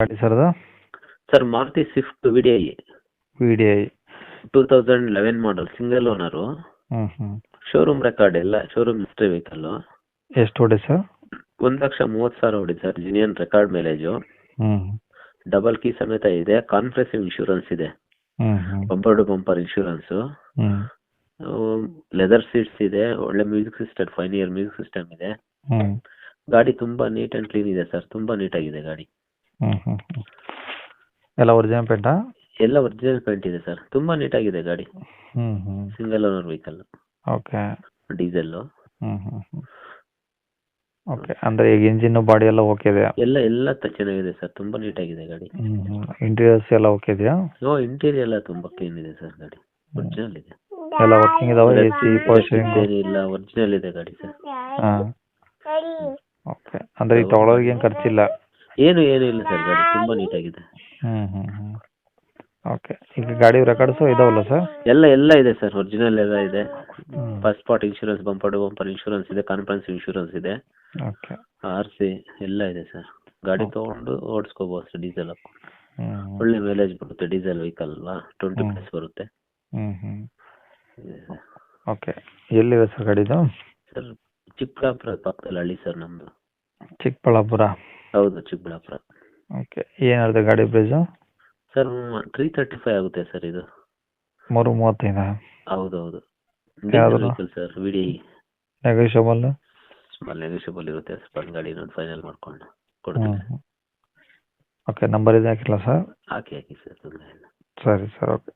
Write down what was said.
ಗಾಡಿ sir sir Maruti Swift V D I V D I two thousand eleven model single owner ಹ್ಞೂ ಹ್ಞೂ showroom record ಎಲ್ಲ showroom history vehicle ಎಷ್ಟು ಹೊಡೆ sir? ಒಂದು ಲಕ್ಷ ಮೂವತ್ತು ಸಾವಿರ ಹೊಡಿದೆ ಸರ್ ಜಿನಿಯನ್ ರೆಕಾರ್ಡ್ ಮೈಲೇಜು ಹ್ಞೂ ಡಬಲ್ ಕೀ ಸಮೇತ ಇದೆ ಕಾನ್ಫ್ರೆನ್ಸ್ ಇನ್ಶೂರೆನ್ಸ್ ಇದೆ. ಹ್ಞೂ ಹ್ಞೂ ಬಂಪರ್ ಟು ಬಂಪರ್ ಇನ್ಶೂರೆನ್ಸ್ ಹ್ಞೂ ಲೆದರ್ ಸೀಟ್ಸ್ ಇದೆ ಒಳ್ಳೆ music system fine year music system ಇದೆ. ಹ್ಞೂ ಗಾಡಿ ತುಂಬಾ ನೀಟ್ ಅಂಡ್ ಕ್ಲೀನ್ ಇದೆ ಸರ್ ತುಂಬಾ ನೀಟಾಗಿದೆ ಗಾಡಿ. ಹ್ಞೂ ಹ್ಞೂ ಹ್ಞೂ ಎಲ್ಲ ಒರಿಜಿನಲ್ ಪೇಂಟಾ ಎಲ್ಲ ಒರಿಜಿನಲ್ ಪೇಂಟ್ ಇದೆ ಸರ್ ತುಂಬಾ ನೀಟಾಗಿದೆ ಗಾಡಿ. ಹ್ಞೂ ಹ್ಞೂ single owner vehicle okay diesel ಹ್ಞೂ ಹ್ಞೂ ಹ್ಞೂ ಓಕೆ ಅಂದರೆ ಈಗ ಇಂಜಿನ್ನು ಬಾಡಿ ಎಲ್ಲ ಓಕೆ ಇದೆ ಎಲ್ಲ ಎಲ್ಲ ತ- ಚೆನ್ನಾಗಿದೆ ಸರ್ ತುಂಬಾ ನೀಟಾಗಿದೆ ಗಾಡಿ. ಹ್ಞೂ ಹ್ಞೂ ಇಂಟೀರಿಯರ್ಸ್ ಎಲ್ಲ ಓಕೆ ಇದೆಯಾ? ಓ ಇಂಟೀರಿಯರ್ ಎಲ್ಲ ತುಂಬಾ ಕ್ಲೀನ್ ಇದೆ ಸರ್ ಗಾಡಿ. ಒರಿಜಿನಲ್ ಇದೆ. ಎಲ್ಲ ವರ್ಕಿಂಗ್ ಇದಾವೆ ಎ ಸಿ ಪವರ್ ಸ್ಟೀರಿಂಗ್ ಏನಿಲ್ಲ ಒರಿಜಿನಲ್ ಇದೆ ಗಾಡಿ ಸರ್ ಹಾಂ. ಓಕೆ ಅಂದರೆ ಈಗ ತೊಗೊಳೋರಿಗೆ ಏನು ಖರ್ಚಿಲ್ಲ. ಏನು ಏನು ಇಲ್ಲ ಸರ್ ಗಾಡಿ ತುಂಬಾ ನೀಟಾಗಿದೆ ಹ್ಞೂ ಹ್ಞೂ ಹ್ಞೂ ಓಕೆ ಈಗ ಗಾಡಿ ರೆಕಾರ್ಡ್ಸು ಇದಾವಲ್ಲ ಸರ್? ಎಲ್ಲ ಎಲ್ಲ ಇದೆ ಸರ್ ಒರಿಜಿನಲ್ ಎಲ್ಲ ಇದೆ. First part insurance bumper to bumper insurance ಇದೆ ಕಾನ್ಫರೆನ್ಸ್ ಇನ್ಶೂರೆನ್ಸ್ ಇದೆ. ಓಕೆ ಆರ್ ಸಿ ಎಲ್ಲ ಇದೆ ಸರ್. ಗಾಡಿ ತಗೊಂಡು ಓಡಿಸ್ಕೋಬೋದು ಸರ್ ಡೀಸೆಲ್ ಹ್ಞೂ ಒಳ್ಳೆ ಮೈಲೇಜ್ ಬರುತ್ತೆ ಡೀಸೆಲ್ ವೆಹಿಕಲ್ ಅಲ್ವಾ? ಟ್ವೆಂಟಿ. ಪ್ಲಸ್ ಬರುತ್ತೆ. ಹ್ಞೂ ಹ್ಞೂ ಇದೆ ಸರ್. ಓಕೆ ಎಲ್ಲಿದೆ ಸರ್ ಗಾಡಿದು? ಸರ್ ಚಿಕ್ಕಬಳ್ಳಾಪುರ ಪಕ್ಕದಲ್ಲಿ ಹಳ್ಳಿ ಸರ್ ನಮ್ಮದು ಚಿಕ್ಕಬಳ್ಳಾಪುರ. ಹೌದು ಚಿಕ್ಕಬಳ್ಳಾಪುರ. ಓಕೆ ಏನು ಹೇಳಿದೆ ಗಾಡಿ price sir three thirty five ಆಗುತ್ತೆ ಸರ್ ಇದು. ಮೂರು ಮೂವತ್ತೈದಾ? ಹೌದು ಹೌದು ಯಾವ್ದು? ಸರ್ ವಿಡಿ ನೆಗೋಷಿಯಬಲ್ ಸ್ಮಾಲ್ ನೆಗೋಷಿಯಬಲ್ ಇರುತ್ತೆ ಬಂದು ಗಾಡಿ ನೋಡಿ ಫೈನಲ್ ಮಾಡ್ಕೊಂಡು ಕೊಡ್ತೀನಿ ಓಕೆ ನಂಬರ್ ಇದೆ ಹಾಕಿಲ್ಲ ಸರ್ ಹಾಕಿ ಹಾಕಿ ಸರ್ ತೊಂದರೆ ಇಲ್ಲ. ಸರಿ ಸರ್ ಓಕೆ